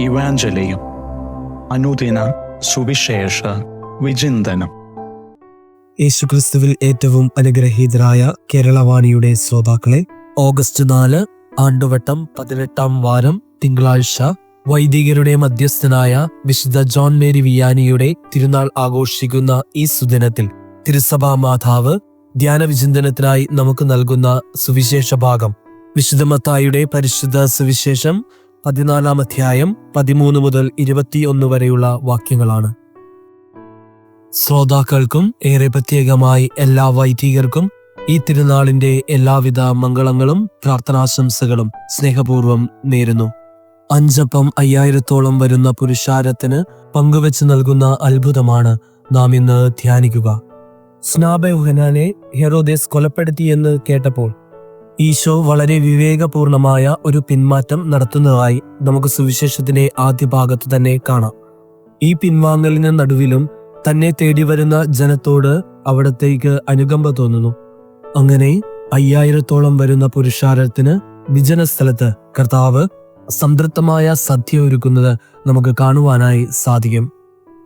ഇവാഞ്ചലിയും അനുദിന സുവിശേഷ വിചിന്തനം. യേശുക്രിസ്തുവിൽ ഏറ്റവും അനുഗ്രഹീതരായ കേരളവാണിയുടെ ശ്രോതാക്കളെ ഓഗസ്റ്റ് നാല് ആണ്ടുവട്ടം പതിനെട്ടാം വാരം തിങ്കളാഴ്ച വൈദികരുടെ മധ്യസ്ഥനായ വിശുദ്ധ ജോൺ മേരി വിയാനിയുടെ തിരുനാൾ ആഘോഷിക്കുന്ന ഈ സുദിനത്തിൽ തിരുസഭാ മാതാവ് ധ്യാന വിചിന്തനത്തിനായി നമുക്ക് നൽകുന്ന സുവിശേഷ ഭാഗം. വിശുദ്ധ മത്തായിയുടെ പരിശുദ്ധ സുവിശേഷം പതിനാലാം അധ്യായം പതിമൂന്ന് മുതൽ ഇരുപത്തിയൊന്ന് വരെയുള്ള വാക്യങ്ങളാണ്. ശ്രോതാക്കൾക്കും ഏറെ പ്രത്യേകമായി എല്ലാ വൈദികർക്കും ഈ തിരുനാളിന്റെ എല്ലാവിധ മംഗളങ്ങളും പ്രാർത്ഥനാശംസകളും സ്നേഹപൂർവം നേരുന്നു. അഞ്ചപ്പം അയ്യായിരത്തോളം വരുന്ന പുരുഷാരത്തിന് പങ്കുവെച്ച് നൽകുന്ന അത്ഭുതമാണ് നാം ഇന്ന് ധ്യാനിക്കുക. സ്നാബെ സ്നാബയുഹനാനെ ഹെറോദേസ് കൊലപ്പെടുത്തിയെന്ന് കേട്ടപ്പോൾ ഈശോ വളരെ വിവേകപൂർണമായ ഒരു പിന്മാറ്റം നടത്തുന്നതായി നമുക്ക് സുവിശേഷത്തിന്റെ ആദ്യ ഭാഗത്ത് തന്നെ കാണാം. ഈ പിൻവാങ്ങലിന് നടുവിലും തന്നെ തേടി വരുന്ന ജനത്തോട് അവിടത്തേക്ക് അനുകമ്പ തോന്നുന്നു. അങ്ങനെ അയ്യായിരത്തോളം വരുന്ന പുരുഷാരത്തിന് വിജന സ്ഥലത്ത് കർത്താവ് സംതൃപ്തമായ സദ്യ ഒരുക്കുന്നത് നമുക്ക് കാണുവാനായി സാധിക്കും.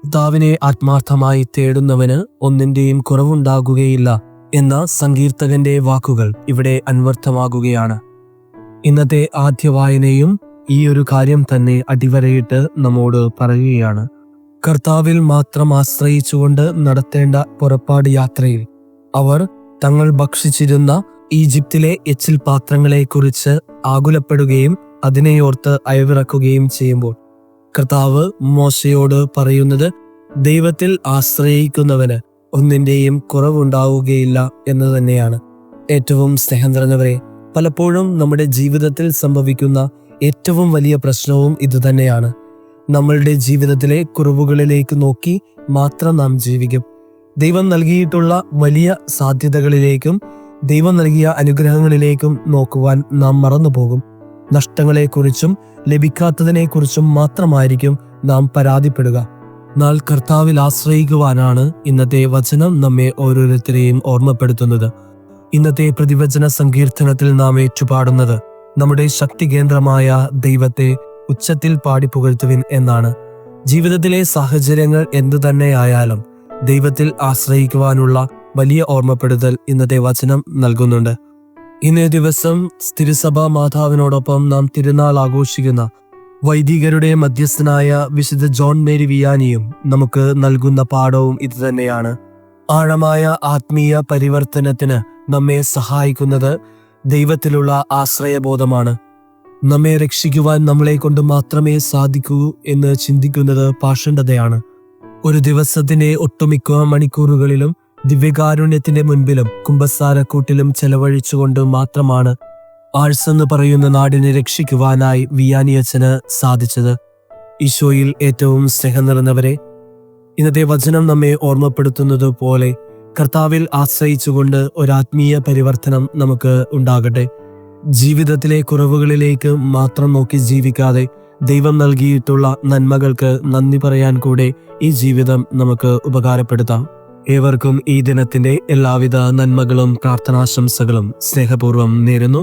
കർത്താവിനെ ആത്മാർത്ഥമായി തേടുന്നവന് ഒന്നിന്റെയും കുറവുണ്ടാകുകയില്ല. എന്ന സങ്കീർത്തകന്റെ വാക്കുകൾ ഇവിടെ അന്വർത്ഥമാകുകയാണ്. ഇന്നത്തെ ആദ്യ വായനയും ഈ ഒരു കാര്യം തന്നെ അടിവരയിട്ട് നമ്മോട് പറയുകയാണ്. കർത്താവിൽ മാത്രം ആശ്രയിച്ചുകൊണ്ട് നടത്തേണ്ട പുറപ്പാട് യാത്രയിൽ അവർ തങ്ങൾ ഭക്ഷിച്ചിരുന്ന ഈജിപ്തിലെ എച്ചിൽ പാത്രങ്ങളെക്കുറിച്ച് ആകുലപ്പെടുകയും അതിനെയോർത്ത് അയവിറക്കുകയും ചെയ്യുമ്പോൾ കർത്താവ് മോശയോട് പറയുന്നത് ദൈവത്തിൽ ആശ്രയിക്കുന്നവന് ഒന്നിന്റെയും കുറവുണ്ടാവുകയില്ല എന്ന് തന്നെയാണ്. ഏറ്റവും സ്നേഹം നിറഞ്ഞവരെ പലപ്പോഴും നമ്മുടെ ജീവിതത്തിൽ സംഭവിക്കുന്ന ഏറ്റവും വലിയ പ്രശ്നവും ഇതുതന്നെയാണ് നമ്മളുടെ ജീവിതത്തിലെ കുറവുകളിലേക്ക് നോക്കി മാത്രം നാം ജീവിക്കും. ദൈവം നൽകിയിട്ടുള്ള വലിയ സാധ്യതകളിലേക്കും ദൈവം നൽകിയ അനുഗ്രഹങ്ങളിലേക്കും നോക്കുവാൻ നാം മറന്നുപോകും. നഷ്ടങ്ങളെക്കുറിച്ചും ലഭിക്കാത്തതിനെക്കുറിച്ചും മാത്രമായിരിക്കും നാം പരാതിപ്പെടുക. എന്നാൽ കർത്താവിൽ ആശ്രയിക്കുവാനാണ് ഇന്നത്തെ വചനം നമ്മെ ഓരോരുത്തരെയും ഓർമ്മപ്പെടുത്തുന്നത്. ഇന്നത്തെ പ്രതിവചന സങ്കീർത്തനത്തിൽ നാം ഏറ്റുപാടുന്നത് നമ്മുടെ ശക്തി കേന്ദ്രമായ ദൈവത്തെ ഉച്ചത്തിൽ പാടി പുകഴ്ത്തുവിൻ എന്നാണ്. ജീവിതത്തിലെ സാഹചര്യങ്ങൾ എന്തു തന്നെയായാലും ദൈവത്തിൽ ആശ്രയിക്കുവാനുള്ള വലിയ ഓർമ്മപ്പെടുത്തൽ ഇന്നത്തെ വചനം നൽകുന്നുണ്ട്. ഇന്നേ ദിവസം തിരുസഭാ മാതാവിനോടൊപ്പം നാം തിരുനാൾ ആഘോഷിക്കുന്ന വൈദികരുടെ മധ്യസ്ഥനായ വിശുദ്ധ ജോൺ മേരി വിയാനിയും നമുക്ക് നൽകുന്ന പാഠവും ഇതുതന്നെയാണ് ആഴമായ ആത്മീയ പരിവർത്തനത്തിന് നമ്മെ സഹായിക്കുന്നത് ദൈവത്തിലുള്ള ആശ്രയബോധമാണ്. നമ്മെ രക്ഷിക്കുവാൻ നമ്മളെ കൊണ്ട് മാത്രമേ സാധിക്കൂ എന്ന് ചിന്തിക്കുന്നത് പാഷണ്ഡതയാണ്. ഒരു ദിവസത്തിന്റെ ഒട്ടുമിക്ക മണിക്കൂറുകളിലും ദിവ്യകാരുണ്യത്തിന്റെ മുൻപിലും കുംഭസാരക്കൂട്ടിലും ചെലവഴിച്ചുകൊണ്ട് മാത്രമാണ് ആഴ്സ് എന്ന് പറയുന്ന നാടിനെ രക്ഷിക്കുവാനായി വിയാനിയച്ചന് സാധിച്ചത്. ഈശോയിൽ ഏറ്റവും സ്നേഹം നിറഞ്ഞവരെ ഇന്നത്തെ വചനം നമ്മെ ഓർമ്മപ്പെടുത്തുന്നത് പോലെ കർത്താവിൽ ആശ്രയിച്ചുകൊണ്ട് ഒരാത്മീയ പരിവർത്തനം നമുക്ക് ഉണ്ടാകട്ടെ. ജീവിതത്തിലെ കുറവുകളിലേക്ക് മാത്രം നോക്കി ജീവിക്കാതെ ദൈവം നൽകിയിട്ടുള്ള നന്മകൾക്ക് നന്ദി പറയാൻ കൂടെ ഈ ജീവിതം നമുക്ക് ഉപകാരപ്പെടുത്താം. ഏവർക്കും ഈ ദിനത്തിന്റെ എല്ലാവിധ നന്മകളും പ്രാർത്ഥനാശംസകളും സ്നേഹപൂർവം നേരുന്നു.